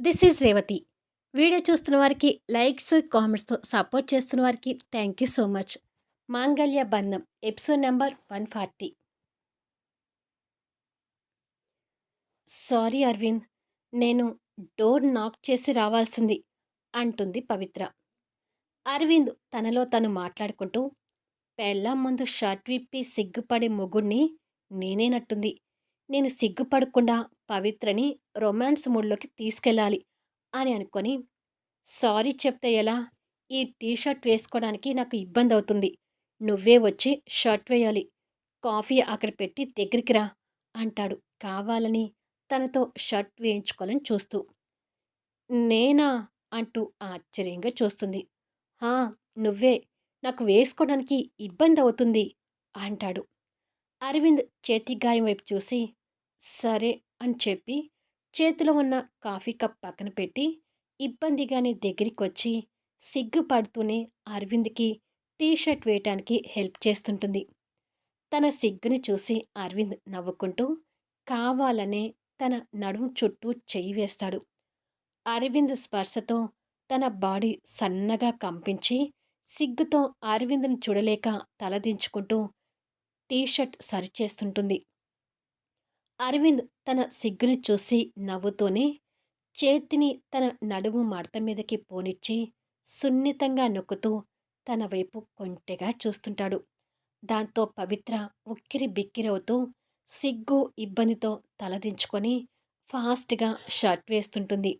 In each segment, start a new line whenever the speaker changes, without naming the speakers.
This is Revathi. Video చూస్తున్న వారికి likes, కామెంట్స్‌తో support చేస్తున్న వారికి థ్యాంక్ యూ సో మచ్. మాంగళ్య బంధం ఎపిసోడ్ నంబర్ 140. సారీ అరవింద్. నేను డోర్ నాక్ చేసి రావాల్సింది అంటుంది పవిత్ర. అరవింద్ తనలో తను మాట్లాడుకుంటూ పెళ్ళం ముందు షర్ట్ విప్పి సిగ్గుపడే మొగుడిని నేనేనట్టుంది. నేను సిగ్గుపడకుండా పవిత్రని రొమాన్స్ మూడ్లోకి తీసుకెళ్ళాలి అని అనుకొని సారీ చెప్తే ఎలా? ఈ టీ షర్ట్ వేసుకోవడానికి నాకు ఇబ్బంది అవుతుంది. నువ్వే వచ్చి షర్ట్ వేయాలి. కాఫీ అక్కడ పెట్టి దగ్గరికి రా అంటాడు. కావాలని తనతో షర్ట్ వేయించుకోవాలని చూస్తూ. నేనా? అంటూ ఆశ్చర్యంగా చూస్తుంది. హా నువ్వే. నాకు వేసుకోవడానికి ఇబ్బంది అవుతుంది అంటాడు. అరవింద్ చేతి గాయం వైపు చూసి సరే అని చెప్పి చేతిలో ఉన్న కాఫీ కప్ పక్కన పెట్టి ఇబ్బందిగానే దగ్గరికి వచ్చి సిగ్గుపడుతూనే అరవింద్కి టీ షర్ట్ వేయటానికి హెల్ప్ చేస్తుంటుంది. తన సిగ్గుని చూసి అరవింద్ నవ్వుకుంటూ కావాలనే తన నడుము చుట్టూ చెయ్యి వేస్తాడు. అరవింద్ స్పర్శతో తన బాడీ సన్నగా కంపించి సిగ్గుతో అరవింద్ని చూడలేక తలదించుకుంటూ టీషర్ట్ సరిచేస్తుంటుంది. అరవింద్ తన సిగ్గుని చూసి నవ్వుతూనే చేతిని తన నడుము మడత మీదకి పోనిచ్చి సున్నితంగా నొక్కుతూ తన వైపు కొంటెగా చూస్తుంటాడు. దాంతో పవిత్ర ఉక్కిరి బిక్కిరవుతూ సిగ్గు ఇబ్బందితో తలదించుకొని ఫాస్ట్గా షర్ట్ వేస్తుంటుంది.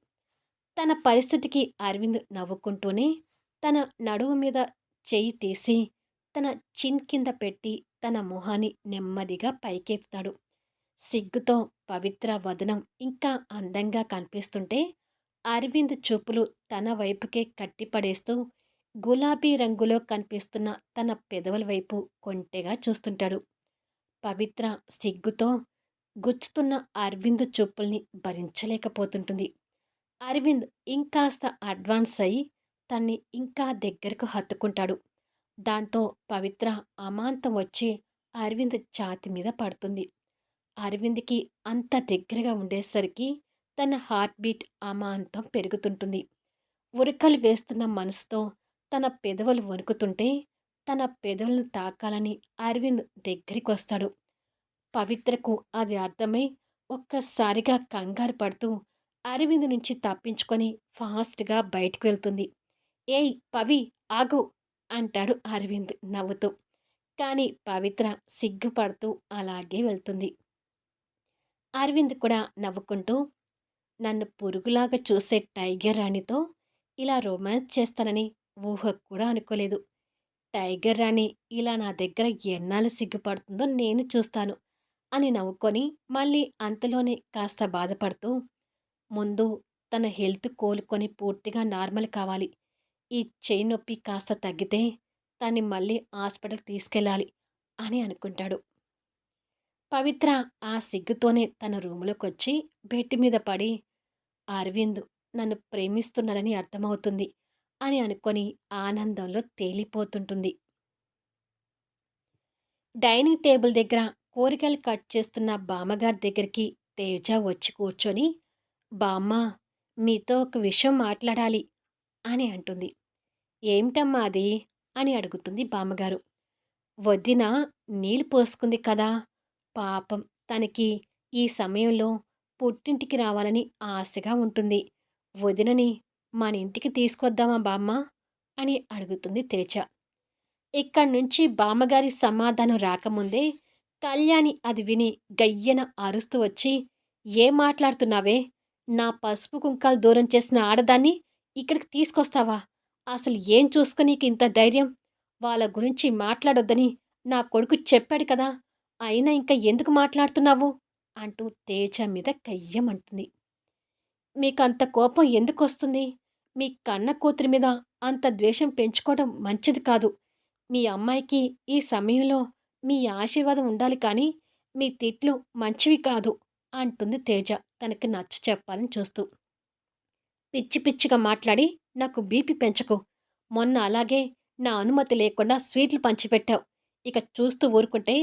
తన పరిస్థితికి అరవింద్ నవ్వుకుంటూనే తన నడుము మీద చేయి తీసి తన చిన్ కింద పెట్టి తన మొహాన్ని నెమ్మదిగా పైకెత్తుతాడు. సిగ్గుతో పవిత్ర వదనం ఇంకా అందంగా కనిపిస్తుంటే అరవింద్ చూపులు తన వైపుకే కట్టిపడేస్తూ గులాబీ రంగులో కనిపిస్తున్న తన పెదవుల వైపు కొంటెగా చూస్తుంటాడు. పవిత్ర సిగ్గుతో గుచ్చుతున్న అరవింద్ చూపుల్ని భరించలేకపోతుంటుంది. అరవింద్ ఇంకాస్త అడ్వాన్స్ అయి తన్ని ఇంకా దగ్గరకు హత్తుకుంటాడు. దాంతో పవిత్ర అమాంతం వచ్చి అరవింద్ ఛాతి మీద పడుతుంది. అరవింద్కి అంత దగ్గరగా ఉండేసరికి తన హార్ట్ బీట్ అమాంతం పెరుగుతుంటుంది. ఉరకలు వేస్తున్న మనసుతో తన పెదవులు వణుకుతుంటే తన పెదవులను తాకాలని అరవింద్ దగ్గరికి వస్తాడు పవిత్రకు అది అర్థమై ఒక్కసారిగా కంగారు పడుతూ అరవింద్ నుంచి తప్పించుకొని ఫాస్ట్గా బయటకు వెళ్తుంది. ఏయ్ పవి ఆగు! అంటాడు అరవింద్ నవ్వుతూ. కానీ పవిత్ర సిగ్గుపడుతూ అలాగే వెళ్తుంది. అరవింద్ కూడా నవ్వుకుంటూ నన్ను పురుగులాగా చూసే టైగర్ రాణితో ఇలా రొమాన్స్ చేస్తానని ఊహ కూడా అనుకోలేదు. టైగర్ రాణి ఇలా నా దగ్గర ఎన్నాళ్ళు సిగ్గుపడుతుందో నేను చూస్తాను అని నవ్వుకొని మళ్ళీ అంతలోనే కాస్త బాధపడుతూ ముందు తన హెల్త్ కోలుకొని పూర్తిగా నార్మల్ కావాలి. ఈ చెయ్యి నొప్పి కాస్త తగ్గితే తన్ని మళ్ళీ హాస్పిటల్ తీసుకెళ్ళాలి అని అనుకుంటాడు. పవిత్ర ఆ సిగ్గుతోనే తన రూములోకి వచ్చి బెడ్ మీద పడి అరవింద్ నన్ను ప్రేమిస్తున్నాడని అర్థమవుతుంది అని అనుకొని ఆనందంలో తేలిపోతుంటుంది. డైనింగ్ టేబుల్ దగ్గర కూరగాయలు కట్ చేస్తున్న బామ్మగారి దగ్గరికి తేజ వచ్చి కూర్చొని బామ్మ మీతో ఒక విషయం మాట్లాడాలి అని అంటుంది. ఏమిటమ్మా అది? అని అడుగుతుంది బామ్మగారు. వదిన నీళ్ళు పోసుకుంది కదా పాపం తనకి ఈ సమయంలో పుట్టింటికి రావాలని ఆశగా ఉంటుంది. వదినని మన ఇంటికి తీసుకొద్దామా బామ్మ? అని అడుగుతుంది తేజ. ఇక్కడి నుంచి బామ్మగారి సమాధానం రాకముందే కళ్యాణి అది విని గయ్యన అరుస్తూ వచ్చి ఏం మాట్లాడుతున్నావే? నా పసుపు కుంకాలు దూరం చేసిన ఆడదాన్ని ఇక్కడికి తీసుకొస్తావా? అసలు ఏం చూసుకుని నీకు ఇంత ధైర్యం? వాళ్ళ గురించి మాట్లాడొద్దని నా కొడుకు చెప్పాడు కదా! అయినా ఇంకా ఎందుకు మాట్లాడుతున్నావు? అంటూ తేజ మీద కయ్యమంటుంది మీకు అంత కోపం ఎందుకు వస్తుంది మీ కన్న కూతురి మీద అంత ద్వేషం పెంచుకోవడం మంచిది కాదు. మీ అమ్మాయికి ఈ సమయంలో మీ ఆశీర్వాదం ఉండాలి కానీ మీ తిట్లు మంచివి కాదు అంటుంది తేజ తనకి నచ్చ చెప్పాలని చూస్తూ. పిచ్చి పిచ్చిగా మాట్లాడి నాకు బీపీ పెంచకు. మొన్న అలాగే నా అనుమతి లేకుండా స్వీట్లు పంచిపెట్టావు. ఇక చూస్తూ ఊరుకుంటే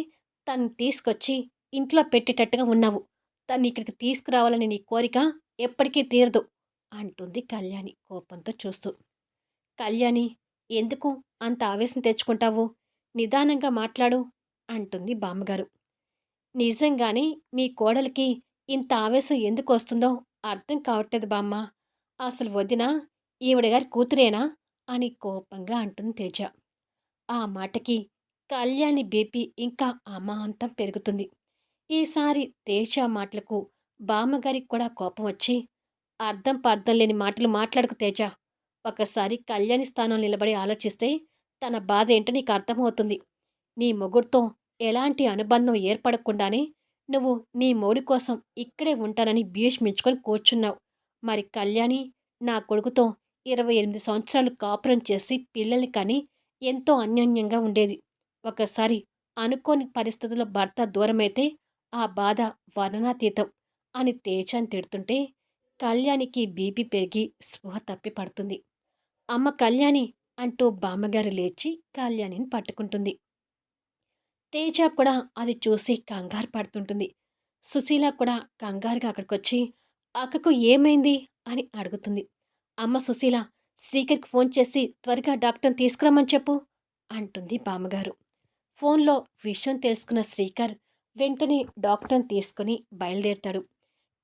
తను తీసుకొచ్చి ఇంట్లో పెట్టేటట్టుగా ఉన్నావు తను ఇక్కడికి తీసుకురావాలని నీ కోరిక ఎప్పటికీ తీరదు అంటుంది కళ్యాణి కోపంతో చూస్తూ. కళ్యాణి ఎందుకు అంత ఆవేశం తెచ్చుకుంటావు? నిదానంగా మాట్లాడు అంటుంది బామ్మగారు. నిజంగానే మీ కోడలికి ఇంత ఆవేశం ఎందుకు వస్తుందో అర్థం కావట్లేదు బామ్మ. అసలు వదిన ఈవిడ గారి కూతురేనా? అని కోపంగా అంటుంది తేజ. ఆ మాటకి కళ్యాణి బీపీ ఇంకా అమాంతం పెరుగుతుంది. ఈసారి తేజ మాటలకు బామ్మగారికి కూడా కోపం వచ్చి, అర్థం పర్థం లేని మాటలు మాట్లాడకు తేజ. ఒకసారి కళ్యాణి స్థానం నిలబడి ఆలోచిస్తే తన బాధ ఏంటో నీకు అర్థమవుతుంది. నీ మొగుడుతో ఎలాంటి అనుబంధం ఏర్పడకుండానే నువ్వు నీ మోడి కోసం ఇక్కడే ఉంటానని భీష్మించుకొని కూర్చున్నావు. మరి కళ్యాణి నా కొడుకుతో ఇరవై ఎనిమిది సంవత్సరాలు కాపురం చేసి పిల్లల్ని కానీ ఎంతో అన్యోన్యంగా ఉండేది. ఒకసారి అనుకోని పరిస్థితుల్లో భర్త దూరమైతే ఆ బాధ వర్ణనాతీతం అని తేజాన్ని తిడుతుంటే కళ్యాణికి బీపీ పెరిగి స్పృహ తప్పి పడుతుంది. అమ్మ కళ్యాణి అంటూ బామ్మగారు లేచి కళ్యాణిని పట్టుకుంటుంది. తేజ కూడా అది చూసి కంగారు పడుతుంటుంది. సుశీల కూడా కంగారుగా అక్కడికొచ్చి అక్కకు ఏమైంది అని అడుగుతుంది. అమ్మ సుశీల శ్రీకర్కి ఫోన్ చేసి త్వరగా డాక్టర్ని తీసుకురమ్మని చెప్పు అంటుంది బామ్మగారు. ఫోన్లో విషయం తెలుసుకున్న శ్రీకర్ వెంటనే డాక్టర్ని తీసుకుని బయలుదేరతాడు.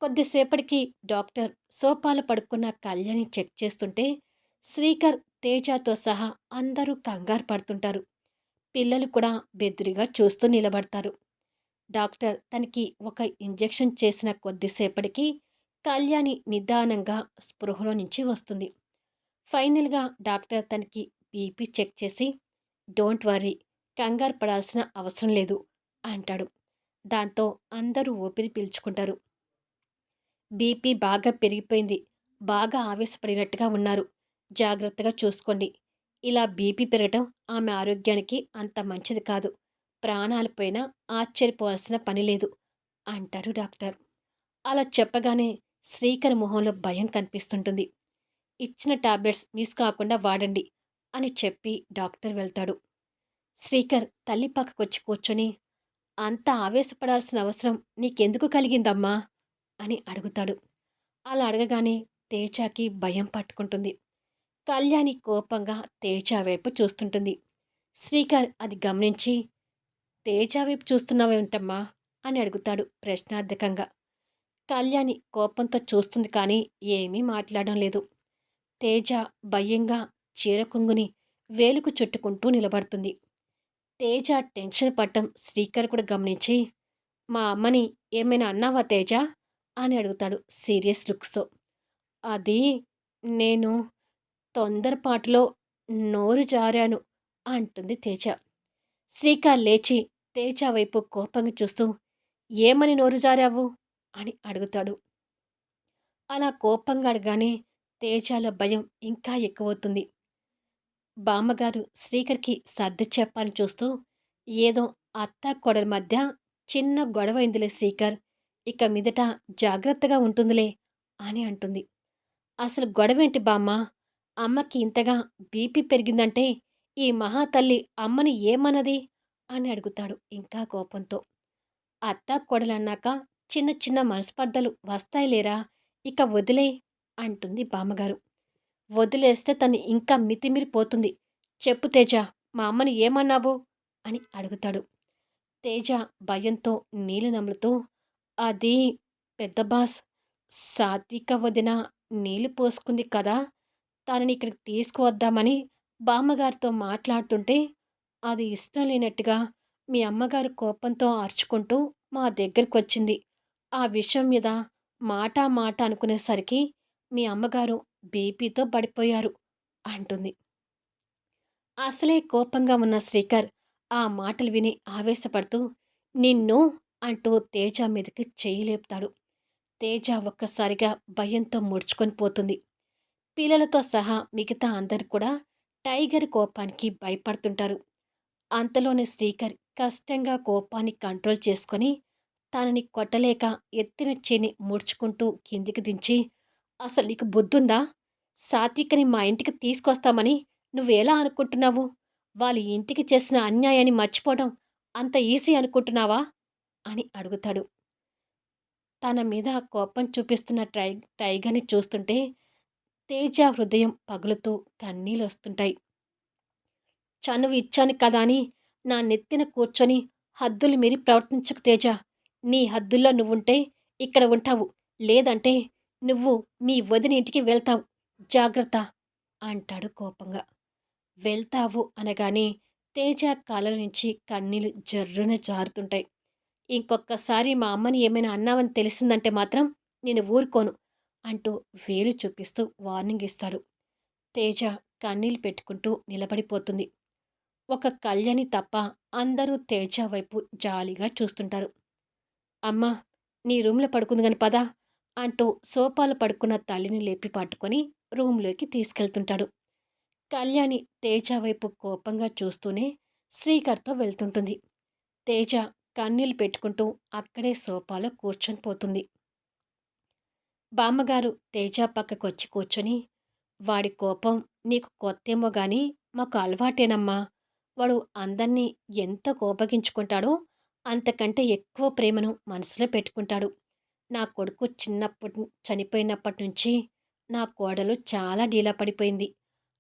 కొద్దిసేపటికి డాక్టర్ సోపాలు పడుకున్న కళ్యాణి చెక్ చేస్తుంటే శ్రీకర్ తేజతో సహా అందరూ కంగారు పడుతుంటారు. పిల్లలు కూడా బెదిరిగా చూస్తూ నిలబడతారు. డాక్టర్ తనకి ఒక ఇంజెక్షన్ చేసిన కొద్దిసేపటికి కళ్యాణి నిదానంగా స్పృహలో నుంచి వస్తుంది. ఫైనల్‌గా డాక్టర్ తనకి బీపీ చెక్ చేసి, "డోంట్ వరీ కంగారు పడాల్సిన అవసరం లేదు" అంటాడు. దాంతో అందరూ ఊపిరి పీల్చుకుంటారు. బీపీ బాగా పెరిగిపోయింది. బాగా ఆవేశపడినట్టుగా ఉన్నారు. జాగ్రత్తగా చూసుకోండి. ఇలా బీపీ పెరగటం ఆమె ఆరోగ్యానికి అంత మంచిది కాదు. ప్రాణాలు పోయినా ఆశ్చర్యపోవాల్సిన పని లేదు అంటాడు డాక్టర్. అలా చెప్పగానే శ్రీకర్ మొహంలో భయం కనిపిస్తుంటుంది. ఇచ్చిన టాబ్లెట్స్ మిస్ కాకుండా వాడండి అని చెప్పి డాక్టర్ వెళ్తాడు. శ్రీకర్ తల్లి పక్కకొచ్చి కూర్చొని అంత ఆవేశపడాల్సిన అవసరం నీకెందుకు కలిగిందమ్మా అని అడుగుతాడు. అలా అడగగానే తేజాకి భయం పట్టుకుంటుంది. కళ్యాణి కోపంగా తేజ వైపు చూస్తుంటుంది. శ్రీకర్ అది గమనించి తేజ వైపు చూస్తున్నావేంటమ్మా అని అడుగుతాడు ప్రశ్నార్థకంగా. కళ్యాణి కోపంతో చూస్తుంది కానీ ఏమీ మాట్లాడడం లేదు. తేజ భయంగా చీర కొంగుని వేలుకు చుట్టుకుంటూ నిలబడుతుంది. తేజ టెన్షన్ పడటం శ్రీకర్ కూడా గమనించి మా అమ్మని ఏమైనా అన్నావా తేజ అని అడుగుతాడు సీరియస్ లుక్స్తో. అది నేను తొందరపాటులో నోరు జారాను అంటుంది తేజ. శ్రీకర్ లేచి తేజ వైపు కోపంగా చూస్తూ ఏమని నోరు జారావు అని అడుగుతాడు. అలా కోపంగా అడగానే తేజాల భయం ఇంకా ఎక్కువవుతుంది. బామ్మగారు శ్రీకర్కి సర్ది చెప్పాలని చూస్తూ ఏదో అత్త కొడల మధ్య చిన్న గొడవ అయిందిలే శ్రీకర్. ఇక మీదట జాగ్రత్తగా ఉంటుందిలే అని అంటుంది. అసలు గొడవేంటి బామ్మ? అమ్మకి ఇంతగా బీపీ పెరిగిందంటే ఈ మహాతల్లి అమ్మని ఏమన్నది? అని అడుగుతాడు ఇంకా కోపంతో. అత్త కొడలన్నాక చిన్న చిన్న మనస్పర్ధలు వస్తాయిలేరా ఇక వదిలే అంటుంది బామ్మగారు. వదిలేస్తే తను ఇంకా మితిమిరిపోతుంది. చెప్పు తేజ మా అమ్మని ఏమన్నావు అని అడుగుతాడు. తేజ భయంతో నీళ్ళు నములుతూ అది పెద్ద బాస్ సాత్విక వదిన నీళ్ళు పోసుకుంది కదా తనని ఇక్కడికి తీసుకువద్దామని బామ్మగారితో మాట్లాడుతుంటే అది ఇష్టం లేనట్టుగా మీ అమ్మగారు కోపంతో అరుచుకుంటూ మా దగ్గరకొచ్చింది. ఆ విషయం మీద మాట మాట అనుకునేసరికి మీ అమ్మగారు బీపీతో పడిపోయారు అంటుంది. అసలే కోపంగా ఉన్న శ్రీకర్ ఆ మాటలు విని ఆవేశపడుతూ నిన్ను అంటూ తేజ మీదకి చేయలేపుతాడు తేజ ఒక్కసారిగా భయంతో ముడుచుకొని పోతుంది. పిల్లలతో సహా మిగతా అందరు కూడా టైగర్ కోపానికి భయపడుతుంటారు. అంతలోనే శ్రీకర్ కష్టంగా కోపాన్ని కంట్రోల్ చేసుకొని తనని కొట్టలేక ఎత్తిన చేని ముడుచుకుంటూ కిందికి దించి అసలు నీకు బుద్ధుందా సాత్వికని మా ఇంటికి తీసుకొస్తామని నువ్వేలా అనుకుంటున్నావు వాళ్ళ ఇంటికి చేసిన అన్యాయాన్ని మర్చిపోవడం అంత ఈజీ అనుకుంటున్నావా అని అడుగుతాడు తన మీద కోపం చూపిస్తున్న టై టైగర్ని చూస్తుంటే తేజ హృదయం పగులుతూ కన్నీళ్ళొస్తుంటాయి. చనువు ఇచ్చాను కదా అని నా నెత్తిన కూర్చొని హద్దులు మీరి ప్రవర్తించకు తేజ. నీ హద్దుల్లో నువ్వుంటే ఇక్కడ ఉంటావు. లేదంటే నువ్వు మీ వదిన ఇంటికి వెళ్తావు. జాగ్రత్త అంటాడు కోపంగా. వెళ్తావు అనగానే తేజ కాళ్ళ నుంచి కన్నీళ్ళు జర్రున జారుతుంటాయి. ఇంకొక్కసారి మా అమ్మని ఏమైనా అన్నావని తెలిసిందంటే మాత్రం నేను ఊరుకోను అంటూ వేలు చూపిస్తూ వార్నింగ్ ఇస్తాడు. తేజ కన్నీళ్ళు పెట్టుకుంటూ నిలబడిపోతుంది. ఒక కళ్యాణి తప్ప అందరూ తేజ వైపు జాలిగా చూస్తుంటారు. అమ్మా నీ రూమ్లో పడుకుంది కానీ పదా అంటూ సోపాలు పడుకున్న తల్లిని లేపి పట్టుకొని రూమ్లోకి తీసుకెళ్తుంటాడు. కళ్యాణి తేజ వైపు కోపంగా చూస్తూనే శ్రీకర్తో వెళ్తుంటుంది. తేజ కన్నీళ్ళు పెట్టుకుంటూ అక్కడే సోఫాలో కూర్చొని పోతుంది. బామ్మగారు తేజ పక్కకొచ్చి కూర్చొని వాడి కోపం నీకు కొత్తేమో గాని మాకు అలవాటేనమ్మా. వాడు అందర్నీ ఎంత కోపగించుకుంటాడో అంతకంటే ఎక్కువ ప్రేమను మనసులో పెట్టుకుంటాడు. నా కొడుకు చిన్నప్పటి చనిపోయినప్పటి నుంచి నా కోడలు చాలా డీలా పడిపోయింది.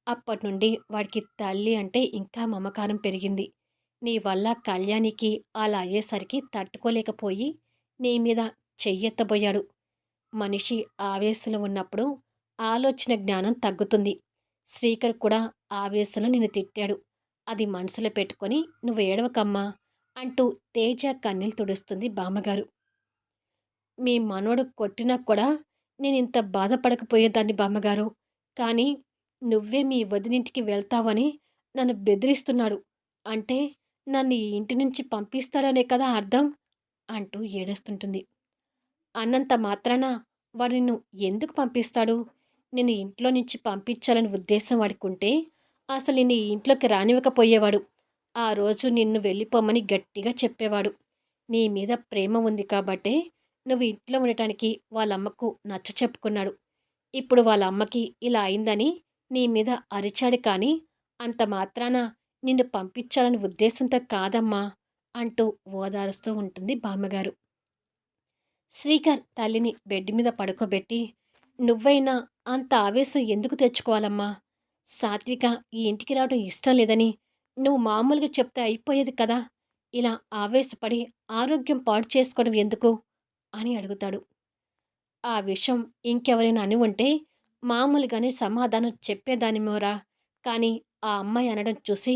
అప్పటినుండి వాడికి తల్లి అంటే ఇంకా మమకారం పెరిగింది. నీ వల్ల కళ్యాణికి అలా అయ్యేసరికి తట్టుకోలేకపోయి నీ మీద చెయ్యెత్తబోయాడు. మనిషి ఆవేశంలో ఉన్నప్పుడు ఆలోచన జ్ఞానం తగ్గుతుంది. శ్రీకర్ కూడా ఆవేశంలో నిన్ను తిట్టాడు. అది మనసులో పెట్టుకొని నువ్వు ఏడవకమ్మా అంటూ తేజ కన్నీళ్ళు తుడుస్తుంది బామ్మగారు. మీ మనవడు కొట్టినా కూడా నేను ఇంత బాధపడకపోయేదాన్ని బామ్మగారు. కానీ నువ్వే మీ వదినింటికి వెళ్తావని నన్ను బెదిరిస్తున్నాడు. అంటే నన్ను ఈ ఇంటి నుంచి పంపిస్తాడనే కదా అర్థం అంటూ ఏడుస్తుంటుంది. అన్నంత మాత్రాన వాడు నిన్ను ఎందుకు పంపిస్తాడు? నిన్ను ఇంట్లో నుంచి పంపించాలని ఉద్దేశం వాడుకుంటే అసలు నిన్ను ఇంట్లోకి రానివ్వకపోయేవాడు. ఆ రోజు నిన్ను వెళ్ళిపోమని గట్టిగా చెప్పేవాడు. నీ మీద ప్రేమ ఉంది కాబట్టే నువ్వు ఇంట్లో ఉండటానికి వాళ్ళమ్మకు నచ్చ చెప్పుకున్నాడు. ఇప్పుడు వాళ్ళ అమ్మకి ఇలా అయిందని నీ మీద అరిచాడు కానీ అంత మాత్రాన నిన్ను పంపించాలని ఉద్దేశంతో కాదమ్మా అంటూ ఓదారుస్తూ ఉంటుంది బామ్మగారు. శ్రీకర్ తల్లిని బెడ్ మీద పడుకోబెట్టి నువ్వైనా అంత ఆవేశం ఎందుకు తెచ్చుకోవాలమ్మా? సాత్విక ఈ ఇంటికి రావడం ఇష్టం లేదని నువ్వు మామూలుగా చెప్తే అయిపోయేది కదా! ఇలా ఆవేశపడి ఆరోగ్యం పాడు చేసుకోవడం ఎందుకు? అని అడుగుతాడు. ఆ విషయం ఇంకెవరైనా అని ఉంటే మామూలుగానే సమాధానం చెప్పేదానిమోరా! కానీ ఆ అమ్మాయి అనడం చూసి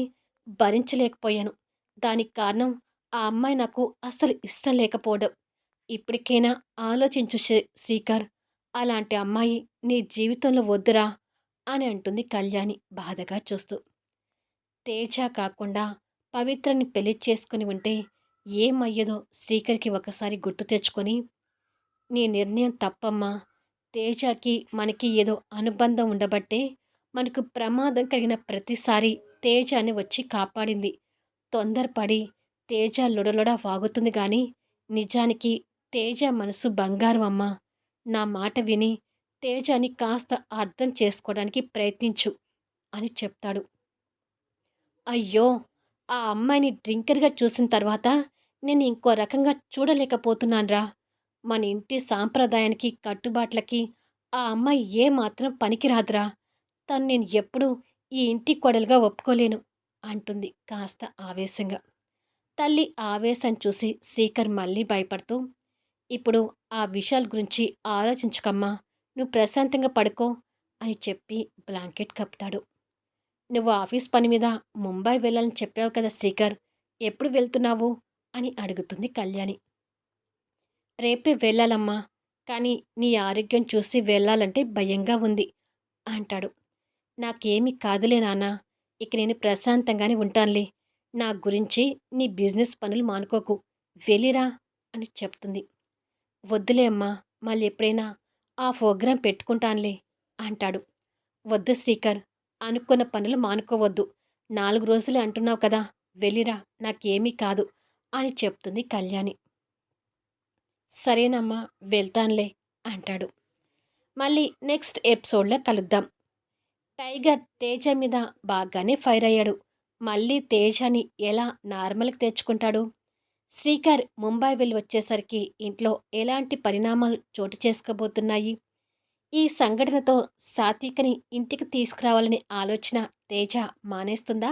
భరించలేకపోయాను. దానికి కారణం ఆ అమ్మాయి నాకు అస్సలు ఇష్టం లేకపోవడం. ఇప్పటికైనా ఆలోచించు శ్రీకర్. అలాంటి అమ్మాయి నీ జీవితంలో వద్దురా అని అంటుంది కళ్యాణి బాధగా చూస్తూ. తేజ కాకుండా పవిత్రని పెళ్ళి చేసుకుని ఉంటే ఏమయ్యేదో శ్రీకర్కి ఒకసారి గుర్తు తెచ్చుకొని నీ నిర్ణయం తప్పమ్మా. తేజకి మనకి ఏదో అనుబంధం ఉండబట్టే మనకు ప్రమాదం కలిగిన ప్రతిసారి తేజ అని వచ్చి కాపాడింది. తొందరపడి తేజ లొడలొడ వాగుతుంది కానీ నిజానికి తేజ మనసు బంగారం అమ్మా. నా మాట విని తేజని కాస్త అర్థం చేసుకోవడానికి ప్రయత్నించు అని చెప్తాడు. అయ్యో! ఆ అమ్మాయిని డ్రింకర్గా చూసిన తర్వాత నేను ఇంకో రకంగా చూడలేకపోతున్నాన్రా. మన ఇంటి సాంప్రదాయానికి కట్టుబాట్లకి ఆ అమ్మాయి ఏ మాత్రం పనికిరాదురా. తను నేను ఎప్పుడూ ఈ ఇంటి కొడలుగా ఒప్పుకోలేను అంటుంది కాస్త ఆవేశంగా. తల్లి ఆవేశం చూసి శ్రీకర్ మళ్ళీ భయపడుతూ ఇప్పుడు ఆ విషయాల గురించి ఆలోచించకమ్మా నువ్వు ప్రశాంతంగా పడుకో అని చెప్పి బ్లాంకెట్ కప్పుతాడు. నువ్వు ఆఫీస్ పని మీద ముంబై వెళ్ళాలని చెప్పావు కదా శ్రీకర్ ఎప్పుడు వెళ్తున్నావు? అని అడుగుతుంది కళ్యాణి. రేపే వెళ్ళాలమ్మా కానీ నీ ఆరోగ్యం చూసి వెళ్ళాలంటే భయంగా ఉంది అంటాడు. నాకేమీ కాదులే నాన్న ఇక నేను ప్రశాంతంగానే ఉంటానులే. నా గురించి నీ బిజినెస్ పనులు మానుకోకు వెళ్ళిరా అని చెప్తుంది. వద్దులే అమ్మా మళ్ళీ ఎప్పుడైనా ఆ ప్రోగ్రాం పెట్టుకుంటానులే అంటాడు. వద్దు శ్రీకర్ అనుకున్న పనులు మానుకోవద్దు. నాలుగు రోజులే అంటున్నావు కదా వెళ్ళిరా నాకేమీ కాదు. అని చెప్తుంది కళ్యాణి. సరేనమ్మా వెళ్తానులే అంటాడు. మళ్ళీ నెక్స్ట్ ఎపిసోడ్లో కలుద్దాం. టైగర్ తేజ మీద బాగానే ఫైర్ అయ్యాడు. మళ్ళీ తేజని ఎలా నార్మల్కి తెచ్చుకుంటాడు? శ్రీకర్ ముంబై వెళ్ళి వచ్చేసరికి ఇంట్లో ఎలాంటి పరిణామాలు చోటు చేసుకోబోతున్నాయి? ఈ సంఘటనతో సాత్వికని ఇంటికి తీసుకురావాలనే ఆలోచన తేజ మానేస్తుందా?